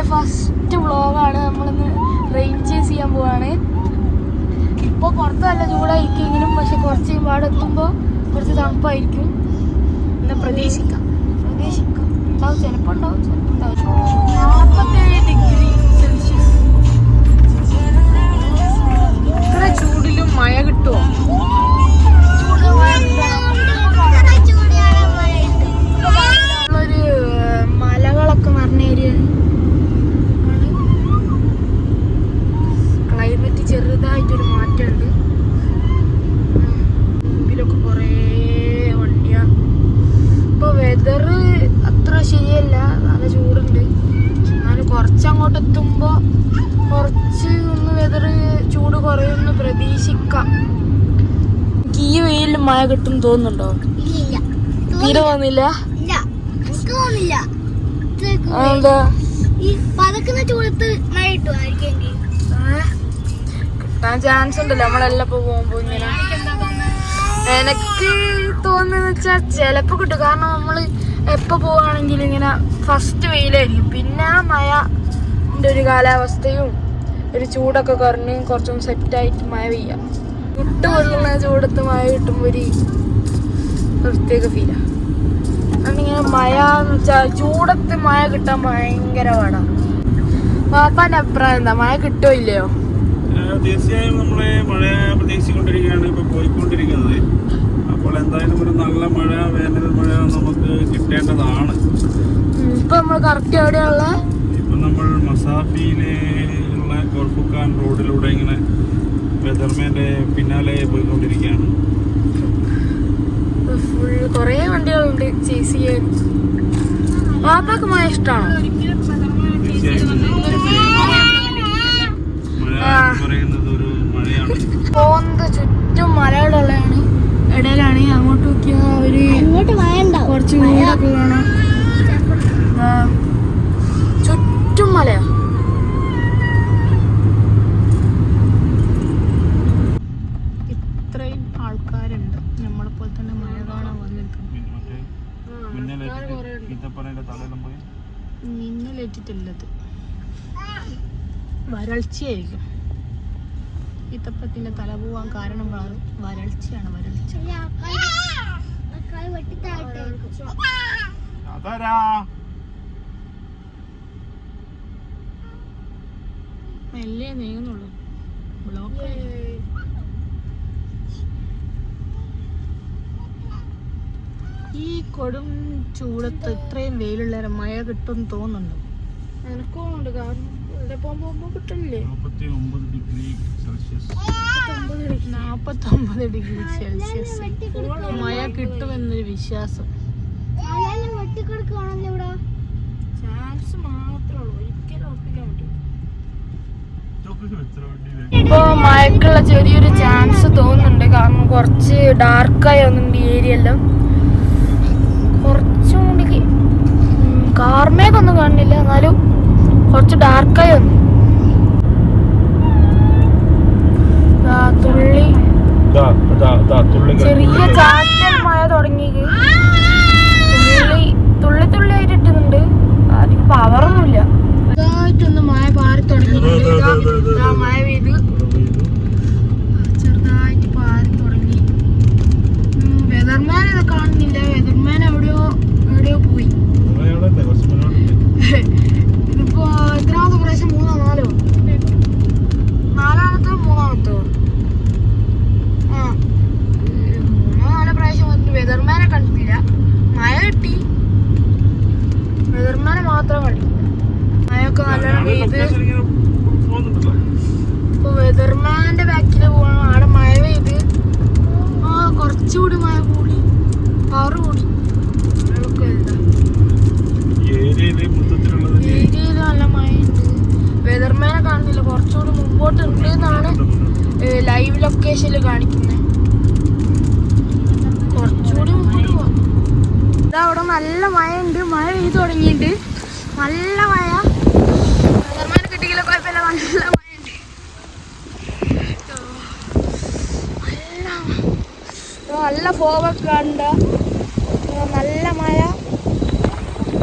എന്റെ ഫസ്റ്റ് വ്ളോഗാണ് നമ്മളിന്ന് റെയിൻ ചേസ് ചെയ്യാൻ പോവാണ്. ഇപ്പോൾ പുറത്ത് നല്ല ചൂടായിരിക്കുമെങ്കിലും പക്ഷെ കുറച്ച് പാട് എത്തുമ്പോൾ കുറച്ച് തണുപ്പായിരിക്കും. എന്നാ പ്രതീക്ഷിക്കാം. പ്രതീക്ഷിക്കാം. ഉണ്ടാവും. ചിലപ്പോൾ ഉണ്ടാവും. ചിലപ്പോൾ ഉണ്ടാവും. നാൽപ്പത്തേഴ് ഡിഗ്രി എത്തുമ്പോ കുറച്ച് ഒന്ന് വെതർ ചൂട് കുറയുമെന്ന് പ്രതീക്ഷിക്കാം. എനിക്ക് ഈ വെയിലിൽ മഴ കിട്ടും തോന്നുന്നുണ്ടോ? തീരെ തോന്നില്ല പതക്കുന്ന ചൂടത്ത് മഴ കിട്ടുമായിരിക്കും കിട്ടാൻ ചാൻസ് ഉണ്ടല്ലോ. നമ്മളെല്ലാം ഇപ്പൊ പോകുമ്പോ ഇങ്ങനെ. എനിക്ക് തോന്നുന്നത് വെച്ചാൽ ചിലപ്പോ കിട്ടും. കാരണം നമ്മൾ എപ്പോ പോവാണെങ്കിലും ഇങ്ങനെ ഫസ്റ്റ് വെയിലായിരിക്കും. പിന്നെ ആ മഴന്റെ ഒരു കാലാവസ്ഥയും ഒരു ചൂടൊക്കെ കുറഞ്ഞ് കുറച്ചും സെറ്റായിട്ട് മഴ പെയ്യാം. ഇട്ട് കൊള്ളുന്ന ചൂടത്ത് മഴ കിട്ടുമ്പോൾ ഒരു പ്രത്യേക ഫീലാണ് അതിങ്ങനെ മഴ എന്ന് വെച്ചാൽ ചൂടത്ത് മഴ കിട്ടാൻ ഭയങ്കര പാടാണ് പാപ്പാന്റെ അഭിപ്രായം എന്താ? മഴ കിട്ടോ ഇല്ലയോ? തീർച്ചയായും നമ്മളെ മഴ പ്രതീക്ഷിച്ചുകൊണ്ടിരിക്കുകയാണ് ഇപ്പോൾ പോയിക്കൊണ്ടിരിക്കുന്നത്. അപ്പോൾ എന്തായാലും ഒരു നല്ല മഴ വേനൽ മഴ നമുക്ക് കിട്ടേണ്ടതാണ്. ഇപ്പൊ നമ്മൾ കറക്റ്റ് എവിടെയുള്ള ഇപ്പം നമ്മൾ മസാഫിയിലെ ഉള്ള ഗോൾഫുഖാൻ റോഡിലൂടെ ഇങ്ങനെ വെതർമേന്റെ പിന്നാലെ പോയിക്കൊണ്ടിരിക്കുകയാണ്. ഫുൾ കുറേ വണ്ടികളുണ്ട് ചേസ് ചെയ്യാൻ പാപ്പാക്ക് മഴ ഇഷ്ടമാണോ പോകുന്നത് ചുറ്റും മലകളുള്ളതാണ്. ഇടയിലാണ് അങ്ങോട്ട് നോക്കിയാൽ ഒരു കുറച്ച് വീടൊക്കെ കാണാം ആ, ചുറ്റും മലയാ ഇത്രയും ആൾക്കാരുണ്ട്. നമ്മളെ പോലെ തന്നെ മഴ കാണാൻ വന്നിരിക്കുന്നു. മിന്നലേറ്റിട്ടില്ലത് മിന്നലേറ്റിട്ടുള്ളത്. വരൾച്ചയായിരിക്കും. ഈത്തപ്പത്തിന്റെ തല പോവാൻ കാരണം വര- വരൾച്ചയാണ് വരൾച്ച. മെല്ലെ നീങ്ങുന്നുള്ളൂ. ബ്ലോക്ക് ഈ കൊടും ചൂടത്ത് ഇത്രയും വെയിലുള്ള മഴ കിട്ടും തോന്നുന്നു എനക്കുണ്ട് നാപ്പത്തൊമ്പത് ഡിഗ്രി. സെൽഷ്യസ്. മഴ കിട്ടുമെന്നൊരു വിശ്വാസം. ചാൻസ് മാത്രമേ ഉള്ളൂ. ഒരിക്കലും ഉറപ്പിക്കാൻ മഴക്കുള്ള ചെറിയൊരു ചാൻസ് തോന്നുന്നുണ്ട്. കാരണം കുറച്ച് ഡാർക്കായി വന്നിട്ടുണ്ട് ഈ ഏരിയ എല്ലാം കുറച്ചും കൂടി കാർമേഘൊന്നും കാണുന്നില്ല എന്നാലും കുറച്ച് ഡാർക്കായി വന്നു. തുള്ളി. ചെറിയ ചാറ്റൽ മഴ തുടങ്ങി തുള്ളി തുള്ളി തുള്ളി ആയിട്ട് ഇട്ടുന്നുണ്ട് അതിന് പവറൊന്നുമില്ല ചെറുതായിട്ടൊന്ന് മഴ പാറി തുടങ്ങിയിട്ടുണ്ട് ഇതാ, ഇതാ മഴ പെയ്ത് ചെറുതായിട്ട് പാറി തുടങ്ങി വെതർമാൻ ഇത് കാണുന്നില്ല വെതർമാൻ എവിടെയോ എവിടെയോ പോയി ഇതിപ്പോ എത്രാമത്തെ പ്രാവശ്യം മൂന്നോ നാലോ നാലാമത്തോ മൂന്നാമത്തോ ആ ഒരു മൂന്നോ നാലോ പ്രാവശ്യം വന്നിട്ട് വെതർമാനെ കണ്ടിട്ടില്ല മഴ കിട്ടി വെതർമാനെ മാത്രം കണ്ടിട്ടില്ല മഴയൊക്കെ നല്ലോണം പെയ്ത് പോകുന്നുണ്ടല്ലോ ഇപ്പൊ വെതർമാന്റെ ബാക്കിൽ പോകണം ആടെ മഴ പെയ്ത് ആ കുറച്ചുകൂടി മഴ കൂടി പവർ കൂടി വെള്ളമൊക്കെ വലുതാ. ഈ ഏരിയയിൽ മൊത്തത്തിലുള്ളത് ഏരിയയിൽ നല്ല മഴയുണ്ട്. വെതർമാനെ കാണുന്നില്ല കുറച്ചുകൂടി മുമ്പോട്ട് ഉണ്ട് എന്നാണ് ലൈവ് ലൊക്കേഷനിൽ കാണിക്കുന്നത് കുറച്ചുകൂടി മുമ്പോട്ട് ഇതാ അവിടെ നല്ല മഴ ഉണ്ട് മഴ പെയ്ത് തുടങ്ങിയിട്ടുണ്ട്. നല്ല മഴ. വെതർമാനെ കിട്ടിയില്ല കുഴപ്പമില്ല. നല്ല മഴയുണ്ട്. നല്ല നല്ല ഫോഗൊക്കെ കണ്ട? നല്ല മഴ.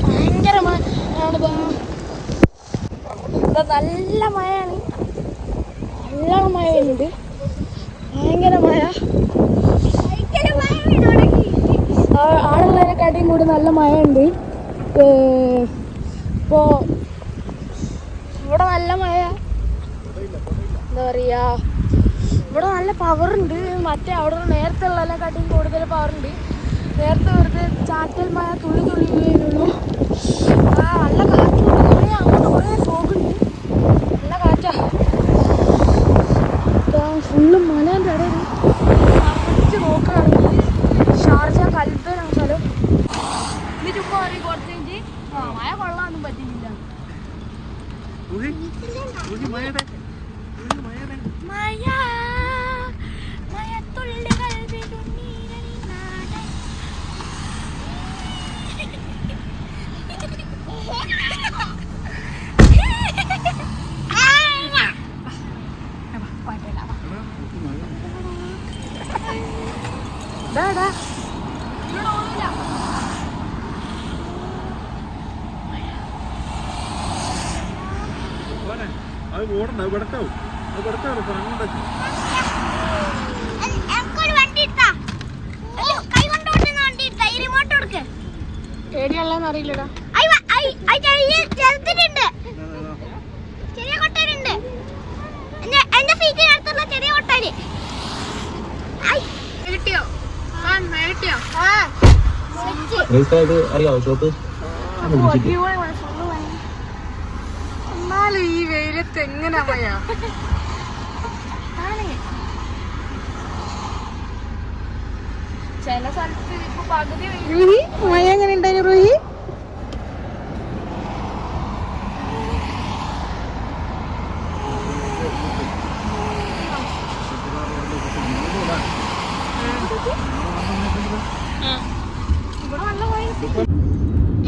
ഭയങ്കര മഴ. ഇവിടെ നല്ല മഴയാണ്. നല്ല മഴ. വരുന്നുണ്ട് ഭയങ്കര മഴ ആടുള്ളതിനെക്കാട്ടിയും കൂടി നല്ല മഴ ഉണ്ട് ഇപ്പോ ഇവിടെ നല്ല മഴ. എന്താ പറയാ? ഇവിടെ നല്ല പവർ ഉണ്ട്. മറ്റേ അവിടെ നേരത്തെ ഉള്ളതിനെക്കാട്ടിയും കൂടുതൽ പവർ ഉണ്ട്. നേരത്തെ വെറുതെ ചാറ്റൽ മഴ തുള്ളി തുള്ളി വീഴുള്ളൂ ആ നല്ല കാറ്റുണ്ട്. കുറേ അങ്ങോട്ട് കുറേ ഫോഗുണ്ട് നല്ല കാറ്റാ. ഫുള്ള് മലേന്റെ ഇടയിൽ. പിടിച്ച് നോക്കുകയാണെങ്കിൽ ഷാർജ കൽപ്പനാണ് സ്ഥലം. ഇത് ചുമ്മാ പറയും കുറച്ച് കഴിഞ്ഞ് ആ മഴ കൊള്ളാനൊന്നും പറ്റിയില്ല മഴ മഴ വിടുന്നീരനിനാടെ. അത് ഓടണ്ട അത് കിടക്കാവും അത് കിടക്കാവും അങ്ങോട്ടേക്ക് കൊടുക്ക് പേടിയുള്ളതെന്ന് അറിയില്ലടാ ചെറിയ കൊട്ടനുണ്ട്. എന്റെ ചെറിയ കൊട്ടന്. കിട്ടിയോ കിട്ടിയോ ആ വിളിച്ച്. അറിയാവോ ഷോപ്പ് എന്നാലും ഈ വെയിലത്ത് എങ്ങനെ അമ്മയാ? ചില സ്ഥലത്ത് ഇപ്പൊ പകുതി റൂഹി മഴ എങ്ങനെ ഉണ്ടായിരുന്നു റൂഹി ഇവിടെ നല്ല മഴ കിട്ടി.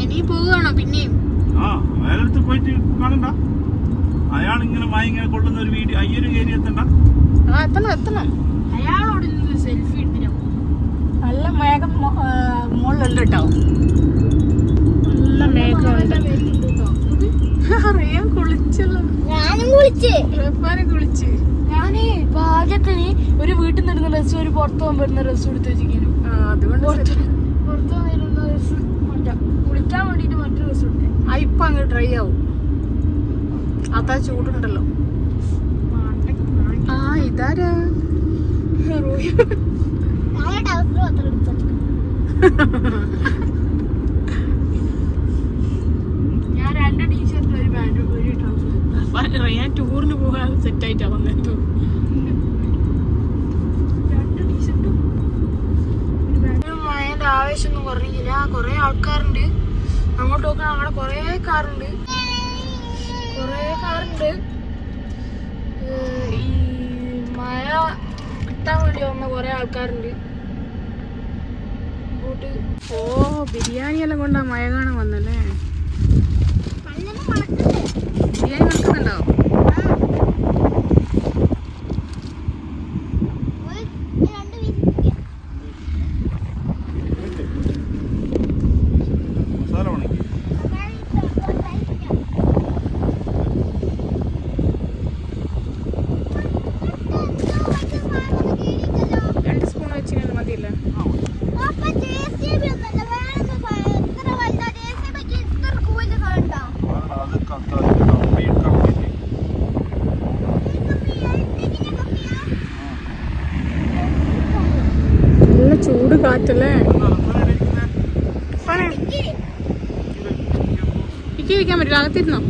ഇനി പോവുകയാണോ പിന്നെയും? ആ അയാളടുത്ത് പോയിട്ട് കാണണ്ട. അയാൾ ഇങ്ങനെ മായ കൊള്ളുന്ന ഒരു വീഡിയോ അയ്യൊരു കയറി എത്തണ്ട. ആ എത്തണം എത്തണം. അയാളോട് സെൽഫി എടുത്തിട്ട് നല്ല മേഘം മുകളിലുണ്ട് കേട്ടോ. നല്ല മേഘം അറിയാൻ കുളിച്ചല്ലോ. കുളിച്ച്. കുളിച്ച്. ഞാനേ ഭാഗ്യത്തിന് ഒരു വീട്ടിൽ നിന്ന് ഇടുന്ന ഡ്രസ്സ് ഒരു പുറത്തു പോകാൻ പറ്റുന്ന ഡ്രസ് എടുത്ത് വെച്ചിരിക്കുന്നു. പുറത്ത് പുറത്ത് വന്നിരുന്ന മറ്റേ കുളിക്കാൻ വേണ്ടിയിട്ട് മറ്റൊരു ഡ്രസ്സ് എടുത്തേ ആ ഇപ്പൊ അങ്ങ് ഡ്രൈ ആവും. അതാ ചൂടുണ്ടല്ലോ. ആ ഇതാരാ? റോയി. ടൗസർ മാത്രം എടുത്തു ഞാൻ രണ്ട് ടീഷർട്ട് ഒരു പാന്റും ഒരു ട്രൗസർ ഞാൻ ടൂറിന് പോകാൻ സെറ്റ് ആയിട്ടാ വന്നത് രണ്ട് ടീഷർട്ടും മഴന്റെ ആവേശമൊന്നും കുറഞ്ഞില്ല. കുറെ ആൾക്കാരുണ്ട്. അങ്ങോട്ട് നോക്കണം. അവിടെ കുറെ കാറുണ്ട്. കുറെ കാറുണ്ട്. ഈ മഴ കിട്ടാൻ വേണ്ടി വന്ന കുറെ ആൾക്കാരുണ്ട്. ഓ ബിരിയാണി എല്ലാം കൊണ്ടാ മഴ കാണാൻ വന്നല്ലേ? കാറ്റല്ലേ ഇരിക്കാൻ പറ്റില്ല അകത്തിരുന്നോ?